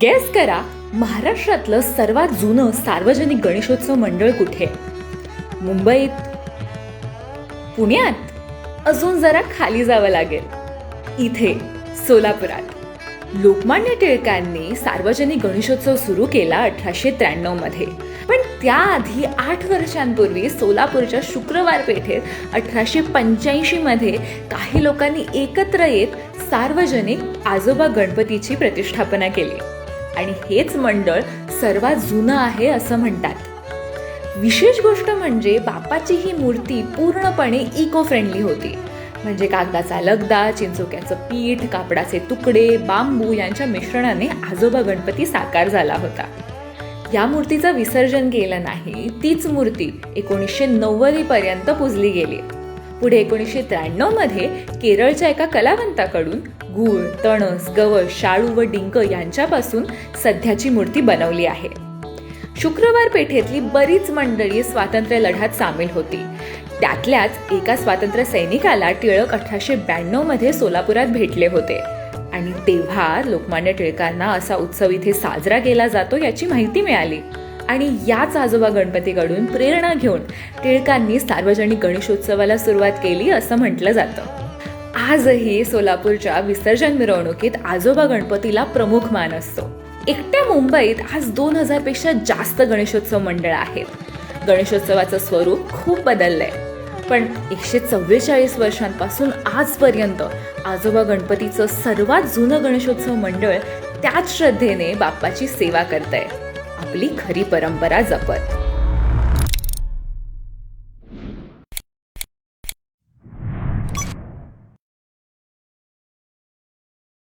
Guess करा महाराष्ट्रातलं सर्वात जुनं सार्वजनिक गणेशोत्सव मंडळ कुठे? मुंबईत? पुण्यात? अजून जरा खाली जावं लागेल. इथे सोलापुरात. लोकमान्य टिळकांनी सार्वजनिक गणेशोत्सव सुरू केला अठराशे त्र्याण्णवमध्ये. पण त्याआधी आठ वर्षांपूर्वी सोलापूरच्या शुक्रवार पेठेत अठराशे पंच्याऐंशी मध्ये काही लोकांनी एकत्र येत सार्वजनिक आजोबा गणपतीची प्रतिष्ठापना केली. आणि हेच मंडळ सर्वात जुनं आहे असं म्हणतात. विशेष गोष्ट म्हणजे बापाची ही मूर्ती पूर्णपणे इको फ्रेंडली होती. म्हणजे कागदाचा लगदा चिंचोक्याचं पीठ कापडाचे तुकडे बांबू यांच्या मिश्रणाने आजोबा गणपती साकार झाला होता. या मूर्तीचं विसर्जन केलं नाही तीच मूर्ती एकोणीसशे नव्वदीपर्यंत पुजली गेली. पुढे एकोणीसशे त्र्याण्णवमध्ये केरळच्या एका कलावंताकडून गूळ तणस गवस शाळू व डिंक यांच्यापासून सध्याची मूर्ती बनवली आहे. शुक्रवार पेठेतली बरीच मंडळी स्वातंत्र्य लढ्यात सामील होती. त्यातल्याच एका स्वातंत्र्य सैनिकाला टिळक अठराशे ब्याण्णवमध्ये सोलापुरात भेटले होते. आणि तेव्हा लोकमान्य टिळकांना असा उत्सव इथे साजरा केला जातो याची माहिती मिळाली. आणि याच आजोबा गणपतीकडून प्रेरणा घेऊन टिळकांनी सार्वजनिक गणेशोत्सवाला सुरुवात केली असं म्हटलं जातं. आजही सोलापूरच्या विसर्जन मिरवणुकीत आजोबा गणपतीला प्रमुख मान असतो. एकट्या मुंबईत आज दोन हजारपेक्षा जास्त गणेशोत्सव मंडळ आहेत. गणेशोत्सवाचं स्वरूप खूप बदललंय. पण एकशे चव्वेचाळीस वर्षांपासून आजपर्यंत आजोबा गणपतीचं सर्वात जुनं गणेशोत्सव मंडळ त्याच श्रद्धेने बाप्पाची सेवा करतंय. आपली खरी परंपरा जपत.